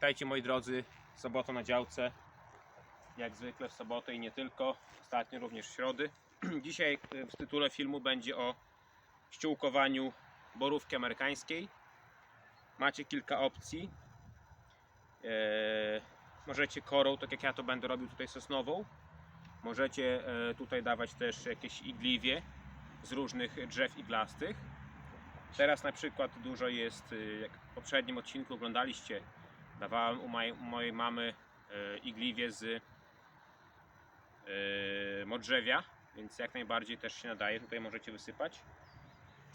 Witajcie moi drodzy, sobota na działce. Jak zwykle w sobotę i nie tylko, ostatnio również w środy. Dzisiaj e, w tytule filmu będzie o ściółkowaniu borówki amerykańskiej. Macie kilka opcji. Eee, możecie korą, tak jak ja to będę robił tutaj sosnową. Możecie e, tutaj dawać też jakieś igliwie z różnych drzew iglastych. Teraz na przykład dużo jest, y, jak w poprzednim odcinku oglądaliście, dawałem u mojej, u mojej mamy e, igliwie z e, modrzewia, więc jak najbardziej też się nadaje. Tutaj możecie wysypać.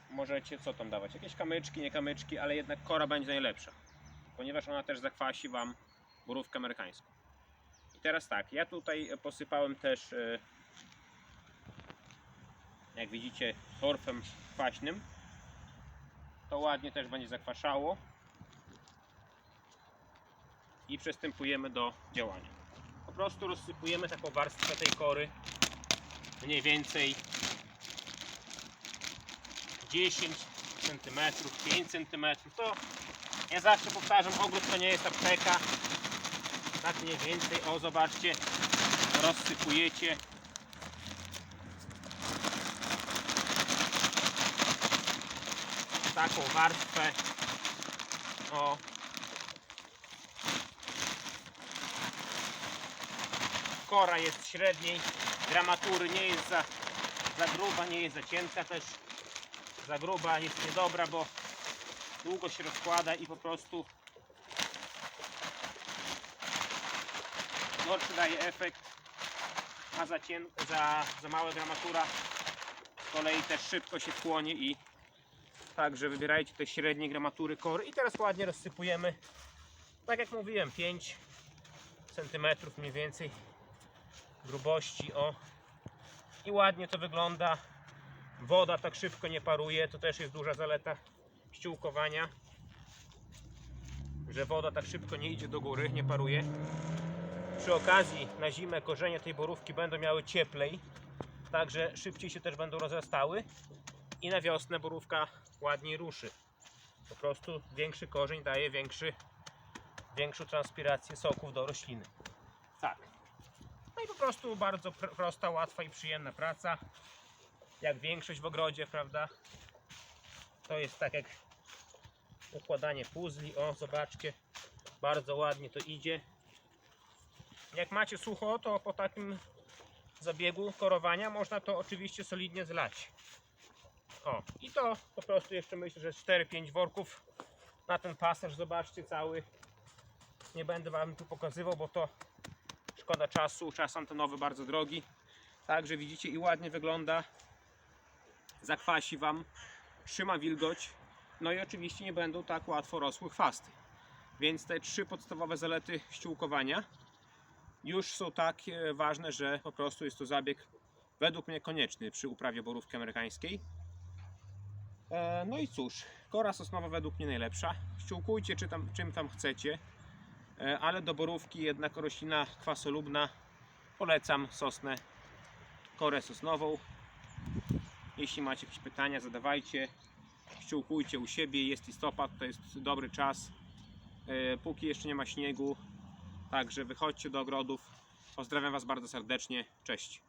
Możecie co tam dawać? Jakieś kamyczki, nie kamyczki, ale jednak kora będzie najlepsza, ponieważ ona też zakwasi Wam borówkę amerykańską. I teraz tak, ja tutaj posypałem też, e, jak widzicie, torfem kwaśnym. To ładnie też będzie zakwaszało. I przystępujemy do działania. Po prostu rozsypujemy taką warstwę tej kory mniej więcej 10 cm, 5 cm. To ja zawsze powtarzam, ogród to nie jest apteka. Tak mniej więcej, o zobaczcie, rozsypujecie. Taką warstwę. O. Kora jest średniej, gramatury nie jest za, za gruba, nie jest za cienka też. Za gruba jest niedobra, bo długo się rozkłada i po prostu gorszy daje efekt, a za, cien, za, za mała gramatura z kolei też szybko się chłonie i także wybierajcie te średnie gramatury kory i teraz ładnie rozsypujemy tak jak mówiłem 5 cm mniej więcej grubości o. I ładnie to wygląda. Woda tak szybko nie paruje to też jest duża zaleta ściółkowania że woda tak szybko nie idzie do góry, nie paruje. Przy okazji na zimę korzenie tej borówki będą miały cieplej także szybciej się też będą rozrastały i na wiosnę borówka ładniej ruszy. Po prostu większy korzeń daje większy, większą transpirację soków do rośliny. Tak i po prostu bardzo pr- prosta, łatwa i przyjemna praca. Jak większość w ogrodzie, prawda? To jest tak jak układanie puzli. O, zobaczcie, bardzo ładnie to idzie. Jak macie sucho, to po takim zabiegu korowania można to oczywiście solidnie zlać. O, i to po prostu jeszcze myślę, że 4-5 worków na ten pasaż, zobaczcie cały. Nie będę Wam tu pokazywał, bo to szkoda czasu, czas antenowy bardzo drogi. Także widzicie i ładnie wygląda. Zakwasi Wam, trzyma wilgoć. No i oczywiście nie będą tak łatwo rosły chwasty. Więc te trzy podstawowe zalety ściółkowania już są tak ważne, że po prostu jest to zabieg według mnie konieczny przy uprawie borówki amerykańskiej. E, No i cóż, kora sosnowa według mnie najlepsza. Ściółkujcie czy tam, czym tam chcecie. E, ale do borówki jednak roślina kwasolubna polecam sosnę, korę sosnową. Jeśli macie jakieś pytania, zadawajcie. Ściółkujcie u siebie, jest listopad, to jest dobry czas. E, Póki jeszcze nie ma śniegu, także wychodźcie do ogrodów. Pozdrawiam Was bardzo serdecznie. Cześć.